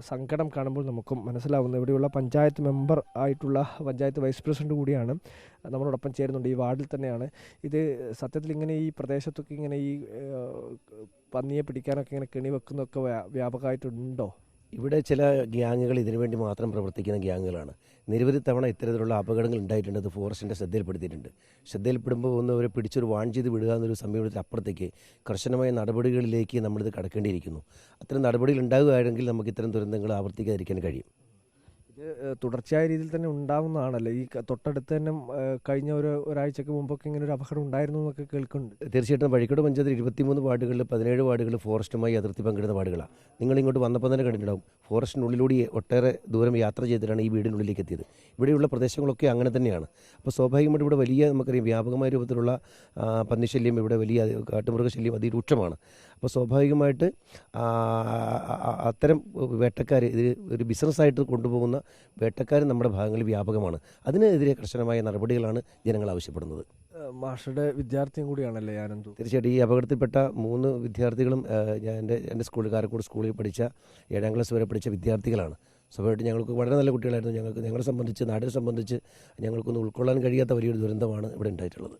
സങ്കടം കാണുമ്പോൾ നമുക്കും മനസ്സിലാവുന്നു ഇവിടെയുള്ള പഞ്ചായത്ത് മെമ്പർ ആയിട്ടുള്ള പഞ്ചായത്ത് വൈസ് പ്രസിഡന്റ് കൂടിയാണ് നമ്മളോടൊപ്പം ചേരുന്നുണ്ട്. ഈ വാർഡിൽ തന്നെയാണ്. ഇത് സത്യത്തിൽ ഇങ്ങനെ ഈ പ്രദേശത്തൊക്കെ ഇങ്ങനെ ഈ പന്നിയെ പിടിക്കാനൊക്കെ ഇങ്ങനെ കെണി വെക്കുന്നതൊക്കെ വ്യാ- വ്യാപകമായിട്ടുണ്ടോ? ഇവിടെ ചില ഗ്യാങ്ങുകൾ ഇതിനുവേണ്ടി മാത്രം പ്രവർത്തിക്കുന്ന ഗ്യാങ്ങുകളാണ്. നിരവധി തവണ ഇത്തരത്തിലുള്ള അപകടങ്ങൾ ഉണ്ടായിട്ടുണ്ട്. അത് ഫോറസ്റ്റിന്റെ ശ്രദ്ധയിൽപ്പെടുത്തിയിട്ടുണ്ട്. ശ്രദ്ധയിൽപ്പെടുമ്പോൾ ഒന്ന് അവരെ പിടിച്ചൊരു വാൺ ചെയ്ത് വിടുക എന്നൊരു സമീപത്തിൽ അപ്പുറത്തേക്ക് കർശനമായ നടപടികളിലേക്ക് നമ്മളിത് കടക്കേണ്ടിയിരിക്കുന്നു. അത്തരം നടപടികൾ ഉണ്ടാകുകയാണെങ്കിൽ നമുക്ക് ഇത്തരം ദുരന്തങ്ങൾ ആവർത്തിക്കാതിരിക്കാൻ കഴിയും. ഇത് തുടർച്ചയായ രീതിയിൽ തന്നെ ഉണ്ടാവുന്നതാണല്ലോ. ഈ തൊട്ടടുത്ത് തന്നെ കഴിഞ്ഞ ഒരു ഒരാഴ്ചക്ക് മുമ്പൊക്കെ ഇങ്ങനെ ഒരു അപകടം ഉണ്ടായിരുന്നു എന്നൊക്കെ കേൾക്കുന്നുണ്ട്. തീർച്ചയായിട്ടും വഴിക്കോട് പഞ്ചായത്തിൽ ഇരുപത്തിമൂന്ന് വാർഡുകളിൽ പതിനേഴ് വാർഡുകൾ ഫോറസ്റ്റുമായി അതിർത്തി പങ്കിടുന്ന വാർഡുകളാണ്. നിങ്ങൾ ഇങ്ങോട്ട് വന്നപ്പോൾ തന്നെ കണ്ടിട്ടുണ്ടാവും ഫോറസ്റ്റിനുള്ളിലൂടെ ഒട്ടേറെ ദൂരം യാത്ര ചെയ്തിട്ടാണ് ഈ വീടിനുള്ളിലേക്ക് എത്തിയത്. ഇവിടെയുള്ള പ്രദേശങ്ങളൊക്കെ അങ്ങനെ തന്നെയാണ്. അപ്പോൾ സ്വാഭാവികമായിട്ട് ഇവിടെ വലിയ നമുക്കറിയാം വ്യാപകമായ രൂപത്തിലുള്ള പന്നിശല്യം ഇവിടെ വലിയ കാട്ടുമൃഗശല്യം അതിരൂക്ഷമാണ്. അപ്പോൾ സ്വാഭാവികമായിട്ട് അത്തരം വേട്ടക്കാർ ഇത് ഒരു ബിസിനസ്സായിട്ട് കൊണ്ടുപോകുന്ന വേട്ടക്കാർ നമ്മുടെ ഭാഗങ്ങളിൽ വ്യാപകമാണ്. അതിനെതിരെ കർശനമായ നടപടികളാണ് ജനങ്ങൾ ആവശ്യപ്പെടുന്നത്. മാഷയുടെ വിദ്യാർത്ഥിയും കൂടിയാണല്ലേ ഞാനെന്തു? തീർച്ചയായിട്ടും ഈ അപകടത്തിൽപ്പെട്ട മൂന്ന് വിദ്യാർത്ഥികളും ഞാൻ എന്റെ എന്റെ സ്കൂളിൽ കാരക്കോട് സ്കൂളിൽ പഠിച്ച ഏഴാം ക്ലാസ് വരെ പഠിച്ച വിദ്യാർത്ഥികളാണ്. സ്വാഭാവികമായിട്ട് ഞങ്ങൾക്ക് വളരെ നല്ല കുട്ടികളായിരുന്നു. ഞങ്ങൾക്ക് ഞങ്ങളെ സംബന്ധിച്ച് നാടിനെ സംബന്ധിച്ച് ഞങ്ങൾക്കൊന്നും ഉൾക്കൊള്ളാൻ കഴിയാത്ത വലിയൊരു ദുരന്തമാണ് ഇവിടെ ഉണ്ടായിട്ടുള്ളത്.